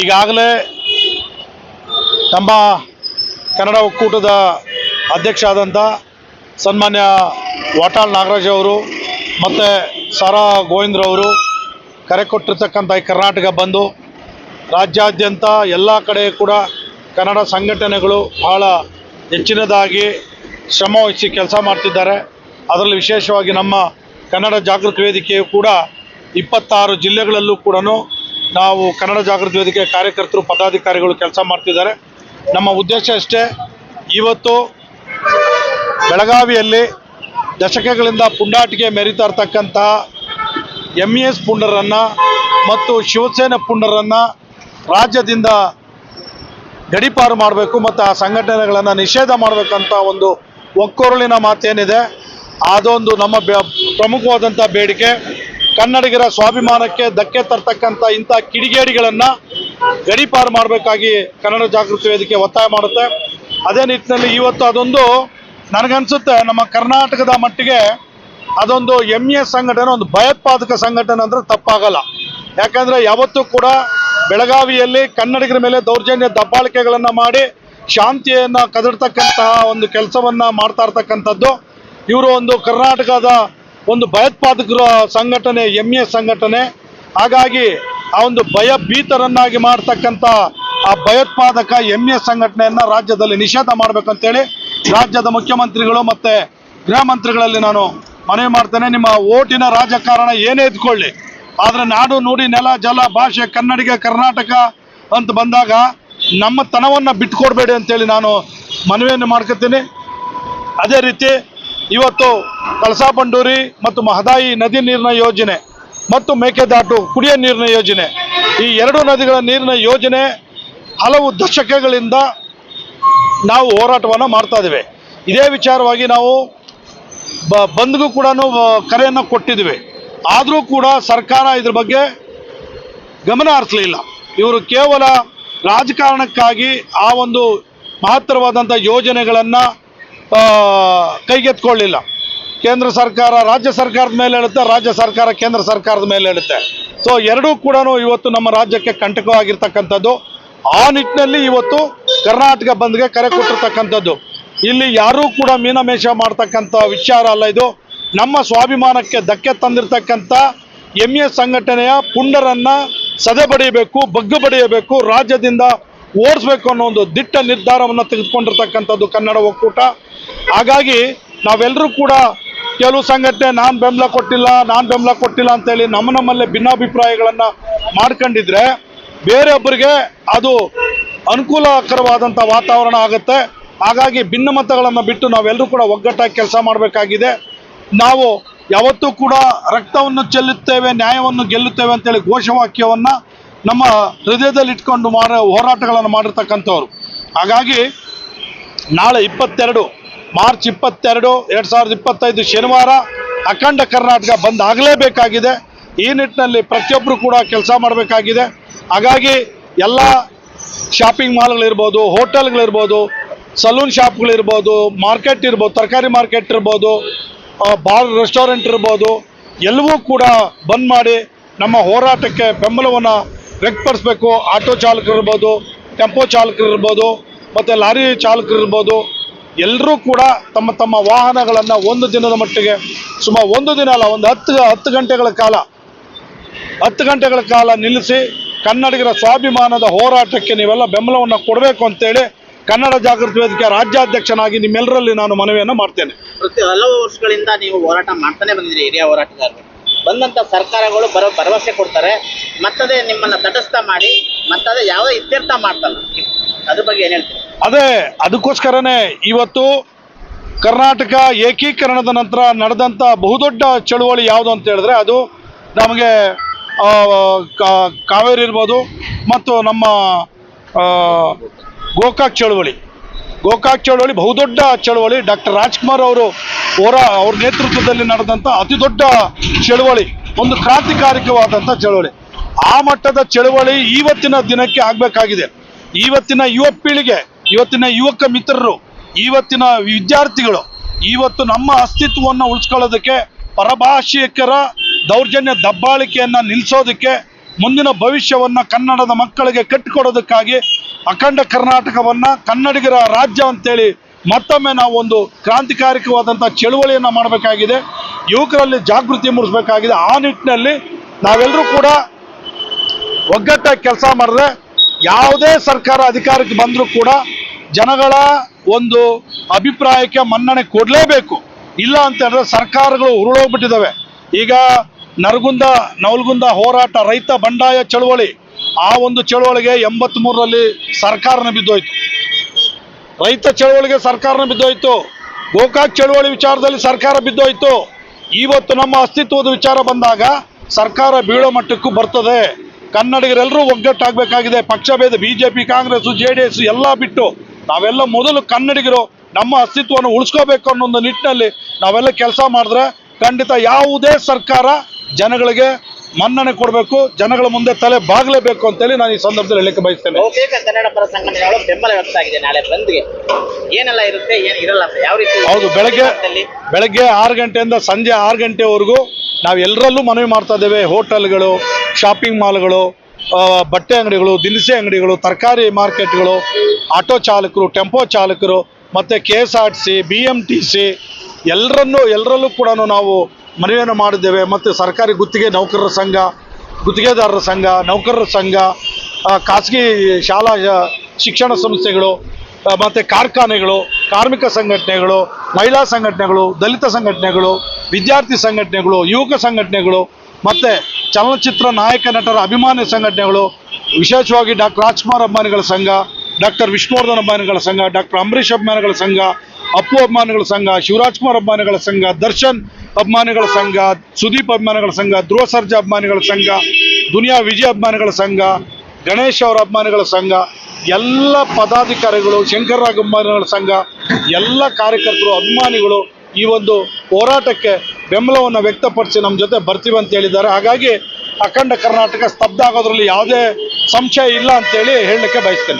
ಈಗಾಗಲೇ ನಮ್ಮ ಕನ್ನಡ ಒಕ್ಕೂಟದ ಅಧ್ಯಕ್ಷ ಆದಂಥ ಸನ್ಮಾನ್ಯ ವಾಟಾಳ್ ನಾಗರಾಜ್ ಅವರು ಮತ್ತು ಸಾರಾ ಗೋವಿಂದ್ರವರು ಕರೆ ಕೊಟ್ಟಿರ್ತಕ್ಕಂಥ ಈ ಕರ್ನಾಟಕ ಬಂದು ರಾಜ್ಯಾದ್ಯಂತ ಎಲ್ಲ ಕಡೆ ಕೂಡ ಕನ್ನಡ ಸಂಘಟನೆಗಳು ಬಹಳ ಹೆಚ್ಚಿನದಾಗಿ ಶ್ರಮ ವಹಿಸಿ ಕೆಲಸ ಮಾಡ್ತಿದ್ದಾರೆ. ಅದರಲ್ಲಿ ವಿಶೇಷವಾಗಿ ನಮ್ಮ ಕನ್ನಡ ಜಾಗೃತಿ ವೇದಿಕೆಯು ಕೂಡ ಇಪ್ಪತ್ತಾರು ಜಿಲ್ಲೆಗಳಲ್ಲೂ ಕೂಡ ನಾವು ಕನ್ನಡ ಜಾಗೃತಿ ವೇದಿಕೆ ಕಾರ್ಯಕರ್ತರು, ಪದಾಧಿಕಾರಿಗಳು ಕೆಲಸ ಮಾಡ್ತಿದ್ದಾರೆ. ನಮ್ಮ ಉದ್ದೇಶ ಅಷ್ಟೇ ಇವತ್ತು ಬೆಳಗಾವಿಯಲ್ಲಿ ದಶಕಗಳಿಂದ ಪುಂಡಾಟಿಗೆ ಮೆರಿತಾ ಇರ್ತಕ್ಕಂತಹ ಎಂ ಎಸ್ ಪುಂಡರನ್ನು ಮತ್ತು ಶಿವಸೇನೆ ಪುಂಡರನ್ನು ರಾಜ್ಯದಿಂದ ಗಡಿಪಾರು ಮಾಡಬೇಕು ಮತ್ತು ಆ ಸಂಘಟನೆಗಳನ್ನು ನಿಷೇಧ ಮಾಡಬೇಕಂತ ಒಂದು ಒಕ್ಕೊರಳಿನ ಮಾತೇನಿದೆ. ಅದೊಂದು ನಮ್ಮ ಪ್ರಮುಖವಾದಂಥ ಬೇಡಿಕೆ. ಕನ್ನಡಿಗರ ಸ್ವಾಭಿಮಾನಕ್ಕೆ ಧಕ್ಕೆ ತರ್ತಕ್ಕಂಥ ಇಂಥ ಕಿಡಿಗೇಡಿಗಳನ್ನು ಗಡಿಪಾರು ಮಾಡಬೇಕಾಗಿ ಕನ್ನಡ ಜಾಗೃತಿ ವೇದಿಕೆ ಒತ್ತಾಯ ಮಾಡುತ್ತೆ. ಅದೇ ನಿಟ್ಟಿನಲ್ಲಿ ಇವತ್ತು ಅದೊಂದು ನನಗನ್ಸುತ್ತೆ, ನಮ್ಮ ಕರ್ನಾಟಕದ ಮಟ್ಟಿಗೆ ಅದೊಂದು ಎಂ ಎ ಸಂಘಟನೆ, ಒಂದು ಭಯೋತ್ಪಾದಕ ಸಂಘಟನೆ ಅಂದ್ರೆ ತಪ್ಪಾಗಲ್ಲ. ಯಾಕಂದ್ರೆ ಯಾವತ್ತೂ ಕೂಡ ಬೆಳಗಾವಿಯಲ್ಲಿ ಕನ್ನಡಿಗರ ಮೇಲೆ ದೌರ್ಜನ್ಯ ದಬ್ಬಾಳಿಕೆಗಳನ್ನು ಮಾಡಿ ಶಾಂತಿಯನ್ನ ಕದಡ್ತಕ್ಕಂತಹ ಒಂದು ಕೆಲಸವನ್ನ ಮಾಡ್ತಾ ಇರ್ತಕ್ಕಂಥದ್ದು. ಇವರು ಒಂದು ಕರ್ನಾಟಕದ ಒಂದು ಭಯೋತ್ಪಾದಕರ ಸಂಘಟನೆ ಎಂ ಎ ಸಂಘಟನೆ. ಹಾಗಾಗಿ ಆ ಒಂದು ಭಯ ಭೀತರನ್ನಾಗಿ ಮಾಡ್ತಕ್ಕಂಥ ಆ ಭಯೋತ್ಪಾದಕ ಎಂ ಎ ಸಂಘಟನೆಯನ್ನ ರಾಜ್ಯದಲ್ಲಿ ನಿಷೇಧ ಮಾಡ್ಬೇಕಂತೇಳಿ ರಾಜ್ಯದ ಮುಖ್ಯಮಂತ್ರಿಗಳು ಮತ್ತೆ ಗೃಹ ಮಂತ್ರಿಗಳಲ್ಲಿ ನಾನು ಮನವಿ ಮಾಡ್ತೇನೆ. ನಿಮ್ಮ ಓಟಿನ ರಾಜಕಾರಣ ಏನೇ ಇದ್ಕೊಳ್ಳಿ, ಆದರೆ ನಾಡು ನುಡಿ ನೆಲ ಜಲ ಭಾಷೆ ಕನ್ನಡಿಗ ಕರ್ನಾಟಕ ಅಂತ ಬಂದಾಗ ನಮ್ಮ ತನವನ್ನು ಬಿಟ್ಕೊಡ್ಬೇಡಿ ಅಂತೇಳಿ ನಾನು ಮನವಿಯನ್ನು ಮಾಡ್ಕೊತೀನಿ. ಅದೇ ರೀತಿ ಇವತ್ತು ಕಳಸಾ ಬಂಡೂರಿ ಮತ್ತು ಮಹದಾಯಿ ನದಿ ನೀರಿನ ಯೋಜನೆ ಮತ್ತು ಮೇಕೆದಾಟು, ಕುಡಿಯ ನೀರಿನ ಯೋಜನೆ. ಈ ಎರಡು ನದಿಗಳ ನೀರಿನ ಯೋಜನೆ ಹಲವು ದಶಕಗಳಿಂದ ನಾವು ಹೋರಾಟವನ್ನು ಮಾಡ್ತಾ ಇದ್ದೇವೆ. ಇದೇ ವಿಚಾರವಾಗಿ ನಾವು ಬ, ಬಂದ್ಗೂ ಕೂಡ ಕರೆಯನ್ನು ಕೊಟ್ಟಿದ್ವಿ ಆದರೂ ಕೂಡ ಸರ್ಕಾರ ಇದ್ರ ಬಗ್ಗೆ ಗಮನ ಹರಿಸಲಿಲ್ಲ. ಇವರು ಕೇವಲ ರಾಜಕಾರಣಕ್ಕಾಗಿ ಆ ಒಂದು ಮಹತ್ತರವಾದಂಥ ಯೋಜನೆಗಳನ್ನು ಕೈಗೆತ್ಕೊಳ್ಳಿಲ್ಲ ಕೇಂದ್ರ ಸರ್ಕಾರ ರಾಜ್ಯ ಸರ್ಕಾರದ ಮೇಲೆ ಹೇಳುತ್ತೆ, ರಾಜ್ಯ ಸರ್ಕಾರ ಕೇಂದ್ರ ಸರ್ಕಾರದ ಮೇಲೆ ಹೇಳುತ್ತೆ. ಸೊ ಎರಡೂ ಕೂಡ ಇವತ್ತು ನಮ್ಮ ರಾಜ್ಯಕ್ಕೆ ಕಂಟಕವಾಗಿರ್ತಕ್ಕಂಥದ್ದು. ಆ ನಿಟ್ಟಿನಲ್ಲಿ ಇವತ್ತು ಕರ್ನಾಟಕ ಬಂದ್ಗೆ ಕರೆ ಕೊಟ್ಟಿರ್ತಕ್ಕಂಥದ್ದು. ಇಲ್ಲಿ ಯಾರೂ ಕೂಡ ಮೀನಮೇಷ ಮಾಡ್ತಕ್ಕಂಥ ವಿಚಾರ ಅಲ್ಲ ಇದು. ನಮ್ಮ ಸ್ವಾಭಿಮಾನಕ್ಕೆ ಧಕ್ಕೆ ತಂದಿರತಕ್ಕಂಥ ಎಂ ಎ ಸಂಘಟನೆಯ ಪುಂಡರನ್ನ ಸದೆ ಬಡಿಯಬೇಕು, ಬಗ್ಗು ಬಡಿಯಬೇಕು, ರಾಜ್ಯದಿಂದ ಓಡಿಸ್ಬೇಕು ಅನ್ನೋ ಒಂದು ದಿಟ್ಟ ನಿರ್ಧಾರವನ್ನು ತೆಗೆದುಕೊಂಡಿರ್ತಕ್ಕಂಥದ್ದು ಕನ್ನಡ ಒಕ್ಕೂಟ. ಹಾಗಾಗಿ ನಾವೆಲ್ಲರೂ ಕೂಡ ಕೆಲವು ಸಂಘಟನೆ ನಾನು ಬೆಂಬಲ ಕೊಟ್ಟಿಲ್ಲ, ನಾನು ಬೆಂಬಲ ಕೊಟ್ಟಿಲ್ಲ ಅಂತೇಳಿ ನಮ್ಮ ನಮ್ಮಲ್ಲೇ ಭಿನ್ನಾಭಿಪ್ರಾಯಗಳನ್ನು ಮಾಡ್ಕೊಂಡಿದ್ರೆ ಬೇರೆಯೊಬ್ಬರಿಗೆ ಅದು ಅನುಕೂಲಕರವಾದಂಥ ವಾತಾವರಣ ಆಗುತ್ತೆ. ಹಾಗಾಗಿ ಭಿನ್ನಮತಗಳನ್ನು ಬಿಟ್ಟು ನಾವೆಲ್ಲರೂ ಕೂಡ ಒಗ್ಗಟ್ಟಾಗಿ ಕೆಲಸ ಮಾಡಬೇಕಾಗಿದೆ. ನಾವು ಯಾವತ್ತೂ ಕೂಡ ರಕ್ತವನ್ನು ಚೆಲ್ಲುತ್ತೇವೆ, ನ್ಯಾಯವನ್ನು ಗೆಲ್ಲುತ್ತೇವೆ ಅಂತೇಳಿ ಘೋಷವಾಕ್ಯವನ್ನು ನಮ್ಮ ಹೃದಯದಲ್ಲಿ ಇಟ್ಕೊಂಡು ಮಾರ ಹೋರಾಟಗಳನ್ನು ಮಾಡಿರ್ತಕ್ಕಂಥವ್ರು. ಹಾಗಾಗಿ ನಾಳೆ ಇಪ್ಪತ್ತೆರಡು, ಮಾರ್ಚ್ ಇಪ್ಪತ್ತೆರಡು, ಎರಡು ಸಾವಿರದ ಇಪ್ಪತ್ತೈದು ಶನಿವಾರ ಅಖಂಡ ಕರ್ನಾಟಕ ಬಂದ್ ಆಗಲೇಬೇಕಾಗಿದೆ ಈ ನಿಟ್ಟಿನಲ್ಲಿ ಪ್ರತಿಯೊಬ್ಬರು ಕೂಡ ಕೆಲಸ ಮಾಡಬೇಕಾಗಿದೆ. ಹಾಗಾಗಿ ಎಲ್ಲ ಶಾಪಿಂಗ್ ಮಾಲ್ಗಳಿರ್ಬೋದು, ಹೋಟೆಲ್ಗಳಿರ್ಬೋದು, ಸಲೂನ್ ಶಾಪ್ಗಳಿರ್ಬೋದು, ಮಾರ್ಕೆಟ್ ಇರ್ಬೋದು, ತರಕಾರಿ ಮಾರ್ಕೆಟ್ ಇರ್ಬೋದು ಬಾರ್, ರೆಸ್ಟೋರೆಂಟ್ ಇರ್ಬೋದು, ಎಲ್ಲವೂ ಕೂಡ ಬಂದ್ ಮಾಡಿ ನಮ್ಮ ಹೋರಾಟಕ್ಕೆ ಬೆಂಬಲವನ್ನು ವ್ಯಕ್ತಪಡಿಸಬೇಕು ಆಟೋ ಚಾಲಕರು ಇರ್ಬೋದು, ಟೆಂಪೋ ಚಾಲಕರು ಇರ್ಬೋದು, ಮತ್ತು ಲಾರಿ ಚಾಲಕರು ಇರ್ಬೋದು ಎಲ್ಲರೂ ಕೂಡ ತಮ್ಮ ತಮ್ಮ ವಾಹನಗಳನ್ನು ಒಂದು ದಿನದ ಮಟ್ಟಿಗೆ, ಸುಮಾರು ಒಂದು ದಿನ ಅಲ್ಲ, ಒಂದು ಹತ್ತು ಹತ್ತು ಗಂಟೆಗಳ ಕಾಲ, ಹತ್ತು ಗಂಟೆಗಳ ಕಾಲ ನಿಲ್ಲಿಸಿ ಕನ್ನಡಿಗರ ಸ್ವಾಭಿಮಾನದ ಹೋರಾಟಕ್ಕೆ ನೀವೆಲ್ಲ ಬೆಂಬಲವನ್ನು ಕೊಡಬೇಕು ಅಂತೇಳಿ ಕನ್ನಡ ಜಾಗೃತಿ ವೇದಿಕೆ ರಾಜ್ಯಾಧ್ಯಕ್ಷನಾಗಿ ನಿಮ್ಮೆಲ್ಲರಲ್ಲಿ ನಾನು ಮನವಿಯನ್ನು ಮಾಡ್ತೇನೆ. ಹಲವು ವರ್ಷಗಳಿಂದ ನೀವು ಹೋರಾಟ ಮಾಡ್ತಾನೆ ಬಂದಿದ್ದೀರಿ ಹಿರಿಯ ಹೋರಾಟಗಾರರು. ಬಂದಂತ ಸರ್ಕಾರಗಳು ಬರೋ ಭರವಸೆ ಕೊಡ್ತಾರೆ. ಮತ್ತದೇ ನಿಮ್ಮನ್ನ ತಟಸ್ಥ ಮಾಡಿ, ಮತ್ತದೇ ಯಾವುದೇ ಇತ್ಯರ್ಥ ಮಾಡ್ತಲ್ಲ. ಅದ್ರ ಬಗ್ಗೆ ಏನು ಹೇಳ್ತೀರಿ? ಅದೇ, ಅದಕ್ಕೋಸ್ಕರನೇ ಇವತ್ತು ಕರ್ನಾಟಕ ಏಕೀಕರಣದ ನಂತರ ನಡೆದಂಥ ಬಹುದೊಡ್ಡ ಚಳುವಳಿ ಯಾವುದು ಅಂತ ಹೇಳಿದ್ರೆ ಅದು ನಮಗೆ ಕಾವೇರಿ ಇರ್ಬೋದು ಮತ್ತು ನಮ್ಮ ಗೋಕಾಕ್ ಚಳುವಳಿ. ಗೋಕಾಕ್ ಚಳವಳಿ, ಬಹುದೊಡ್ಡ ಚಳವಳಿ. ಡಾಕ್ಟರ್ ರಾಜ್ಕುಮಾರ್ ಅವರು ಹೋರ ಅವ್ರ ನೇತೃತ್ವದಲ್ಲಿ ನಡೆದಂಥ ಅತಿ ದೊಡ್ಡ ಚಳುವಳಿ, ಒಂದು ಕ್ರಾಂತಿಕಾರಿಕವಾದಂಥ ಚಳವಳಿ. ಆ ಮಟ್ಟದ ಚಳವಳಿ ಇವತ್ತಿನ ದಿನಕ್ಕೆ ಆಗಬೇಕಾಗಿದೆ. ಇವತ್ತಿನ ಯುವ ಪೀಳಿಗೆ ಇವತ್ತಿನ ಯುವಕ ಮಿತ್ರರು ಇವತ್ತಿನ ವಿದ್ಯಾರ್ಥಿಗಳು ಇವತ್ತು ನಮ್ಮ ಅಸ್ತಿತ್ವವನ್ನು ಉಳಿಸ್ಕೊಳ್ಳೋದಕ್ಕೆ ಪರಭಾಷಿಕರ ದೌರ್ಜನ್ಯ ದಬ್ಬಾಳಿಕೆಯನ್ನು ನಿಲ್ಲಿಸೋದಕ್ಕೆ ಮುಂದಿನ ಭವಿಷ್ಯವನ್ನ ಕನ್ನಡದ ಮಕ್ಕಳಿಗೆ ಕಟ್ಟಿಕೊಡೋದಕ್ಕಾಗಿ ಅಖಂಡ ಕರ್ನಾಟಕವನ್ನ ಕನ್ನಡಿಗರ ರಾಜ್ಯ ಅಂತೇಳಿ ಮತ್ತೊಮ್ಮೆ ನಾವು ಒಂದು ಕ್ರಾಂತಿಕಾರಿಕವಾದಂಥ ಚಳುವಳಿಯನ್ನು ಮಾಡಬೇಕಾಗಿದೆ. ಯುವಕರಲ್ಲಿ ಜಾಗೃತಿ ಮೂಡಿಸಬೇಕಾಗಿದೆ. ಆ ನಿಟ್ಟಿನಲ್ಲಿ ನಾವೆಲ್ಲರೂ ಕೂಡ ಒಗ್ಗಟ್ಟಾಗಿ ಕೆಲಸ ಮಾಡಿದ್ರೆ ಯಾವುದೇ ಸರ್ಕಾರ ಅಧಿಕಾರಕ್ಕೆ ಬಂದರೂ ಕೂಡ ಜನಗಳ ಒಂದು ಅಭಿಪ್ರಾಯಕ್ಕೆ ಮನ್ನಣೆ ಕೊಡಲೇಬೇಕು. ಇಲ್ಲ ಅಂತ ಹೇಳಿದ್ರೆ ಸರ್ಕಾರಗಳು ಉರುಳೋಗ್ಬಿಟ್ಟಿದ್ದಾವೆ ಈಗ ನರಗುಂದ, ನವಲ್ಗುಂದ ಹೋರಾಟ, ರೈತ ಬಂಡಾಯ ಚಳವಳಿ ಆ ಒಂದು ಚಳುವಳಿಗೆ ಚಳವಳಿಗೆ ಎಂಬತ್ಮೂರರಲ್ಲಿ ಸರ್ಕಾರನ ಬಿದ್ದೋಯ್ತು. ರೈತ ಚಳುವಳಿಗೆ ಸರ್ಕಾರನ ಬಿದ್ದೋಯ್ತು. ಗೋಕಾಕ್ ಚಳುವಳಿ ವಿಚಾರದಲ್ಲಿ ಸರ್ಕಾರ ಬಿದ್ದೋಯ್ತು. ಇವತ್ತು ನಮ್ಮ ಅಸ್ತಿತ್ವದ ವಿಚಾರ ಬಂದಾಗ ಸರ್ಕಾರ ಬೀಳೋ ಮಟ್ಟಕ್ಕೂ ಬರ್ತದೆ. ಕನ್ನಡಿಗರೆಲ್ಲರೂ ಒಗ್ಗಟ್ಟಾಗಬೇಕಾಗಿದೆ. ಪಕ್ಷಭೇದ B J P Congress, J D S ಎಲ್ಲ ಬಿಟ್ಟು ನಾವೆಲ್ಲ ಮೊದಲು ಕನ್ನಡಿಗರು ನಮ್ಮ ಅಸ್ತಿತ್ವವನ್ನು ಉಳಿಸ್ಕೋಬೇಕು ಅನ್ನೋ ಒಂದು ನಿಟ್ಟಿನಲ್ಲಿ ನಾವೆಲ್ಲ ಕೆಲಸ ಮಾಡಿದ್ರೆ ಖಂಡಿತ ಯಾವುದೇ ಸರ್ಕಾರ ಜನಗಳಿಗೆ ಮನ್ನಣೆ ಕೊಡಬೇಕು ಜನಗಳ ಮುಂದೆ ತಲೆ ಬಾಗಲೇಬೇಕು ಅಂತೇಳಿ ನಾನು ಈ ಸಂದರ್ಭದಲ್ಲಿ ಹೇಳಕ್ಕೆ ಬಯಸ್ತೇನೆ. ಬಹುತೇಕ ಕನ್ನಡ ಪರ ಸಂಘಟನೆಗಳು ಬೆಂಬಲ ವ್ಯಕ್ತಾಗಿದೆ ನಾಳೆ ಬಂದ್ಗೆ. ಏನೆಲ್ಲ ಇರುತ್ತೆ ಏನು ಇರಲ್ಲ ಅಂತ ಯಾವ ರೀತಿ ಹೌದು ಬೆಳಗ್ಗೆ ಬೆಳಗ್ಗೆ ಆರು ಗಂಟೆಯಿಂದ ಸಂಜೆ ಆರು ಗಂಟೆವರೆಗೂ ನಾವು ಎಲ್ಲರಲ್ಲೂ ಮನವಿ ಮಾಡ್ತಾ ಇದ್ದೇವೆ. ಹೋಟೆಲ್ಗಳು ಶಾಪಿಂಗ್ ಮಾಲ್ಗಳು ಬಟ್ಟೆ ಅಂಗಡಿಗಳು ದಿನಸಿ ಅಂಗಡಿಗಳು ತರಕಾರಿ ಮಾರ್ಕೆಟ್ಗಳು ಆಟೋ ಚಾಲಕರು ಟೆಂಪೋ ಚಾಲಕರು ಮತ್ತು K S R T C B M T C ಎಲ್ಲರನ್ನೂ ಎಲ್ಲರಲ್ಲೂ ಕೂಡ ನಾವು ಮನವಿಯನ್ನು ಮಾಡಿದ್ದೇವೆ. ಮತ್ತು ಸರ್ಕಾರಿ ಗುತ್ತಿಗೆ ನೌಕರರ ಸಂಘ, ಗುತ್ತಿಗೆದಾರರ ಸಂಘ, ನೌಕರರ ಸಂಘ ಖಾಸಗಿ ಶಾಲಾ ಶಿಕ್ಷಣ ಸಂಸ್ಥೆಗಳು ಮತ್ತು ಕಾರ್ಖಾನೆಗಳು, ಕಾರ್ಮಿಕ ಸಂಘಟನೆಗಳು, ಮಹಿಳಾ ಸಂಘಟನೆಗಳು, ದಲಿತ ಸಂಘಟನೆಗಳು, ವಿದ್ಯಾರ್ಥಿ ಸಂಘಟನೆಗಳು, ಯುವಕ ಸಂಘಟನೆಗಳು, ಮತ್ತು ಚಲನಚಿತ್ರ ನಾಯಕ ನಟರ ಅಭಿಮಾನಿ ಸಂಘಟನೆಗಳು, ವಿಶೇಷವಾಗಿ ಡಾಕ್ಟರ್ ರಾಜ್ಕುಮಾರ್ ಅಭಿಮಾನಿಗಳ ಸಂಘ ಡಾಕ್ಟರ್ ವಿಷ್ಣುವರ್ಧನ್ ಅಭಿಮಾನಿಗಳ ಸಂಘ ಡಾಕ್ಟರ್ ಅಂಬರೀಷ್ ಅಭಿಮಾನಿಗಳ ಸಂಘ, ಅಪ್ಪು ಅಭಿಮಾನಿಗಳ ಸಂಘ ಶಿವರಾಜ್ ಕುಮಾರ್ ಅಭಿಮಾನಿಗಳ ಸಂಘ, ದರ್ಶನ್ ಅಭಿಮಾನಿಗಳ ಸಂಘ, ಸುದೀಪ್ ಅಭಿಮಾನಿಗಳ ಸಂಘ, ಧ್ರುವ ಸರ್ಜಾ ಅಭಿಮಾನಿಗಳ ಸಂಘ, ದುನಿಯಾ ವಿಜಯ್ ಅಭಿಮಾನಿಗಳ ಸಂಘ, ಗಣೇಶ್ ಅವರ ಅಭಿಮಾನಿಗಳ ಸಂಘ, ಎಲ್ಲ ಪದಾಧಿಕಾರಿಗಳು ಶಂಕರರಾಗ ಅಭಿಮಾನಿಗಳ ಸಂಘ, ಎಲ್ಲ ಕಾರ್ಯಕರ್ತರು, ಅಭಿಮಾನಿಗಳು ಈ ಒಂದು ಹೋರಾಟಕ್ಕೆ ಬೆಂಬಲವನ್ನು ವ್ಯಕ್ತಪಡಿಸಿ ನಮ್ಮ ಜೊತೆ ಬರ್ತೀವಿ ಅಂತ ಹೇಳಿದ್ದಾರೆ. ಹಾಗಾಗಿ ಅಖಂಡ ಕರ್ನಾಟಕ ಸ್ತಬ್ಧ ಆಗೋದ್ರಲ್ಲಿ ಯಾವುದೇ ಸಂಶಯ ಇಲ್ಲ ಅಂತೇಳಿ ಹೇಳಲಿಕ್ಕೆ ಬಯಸ್ತೇನೆ.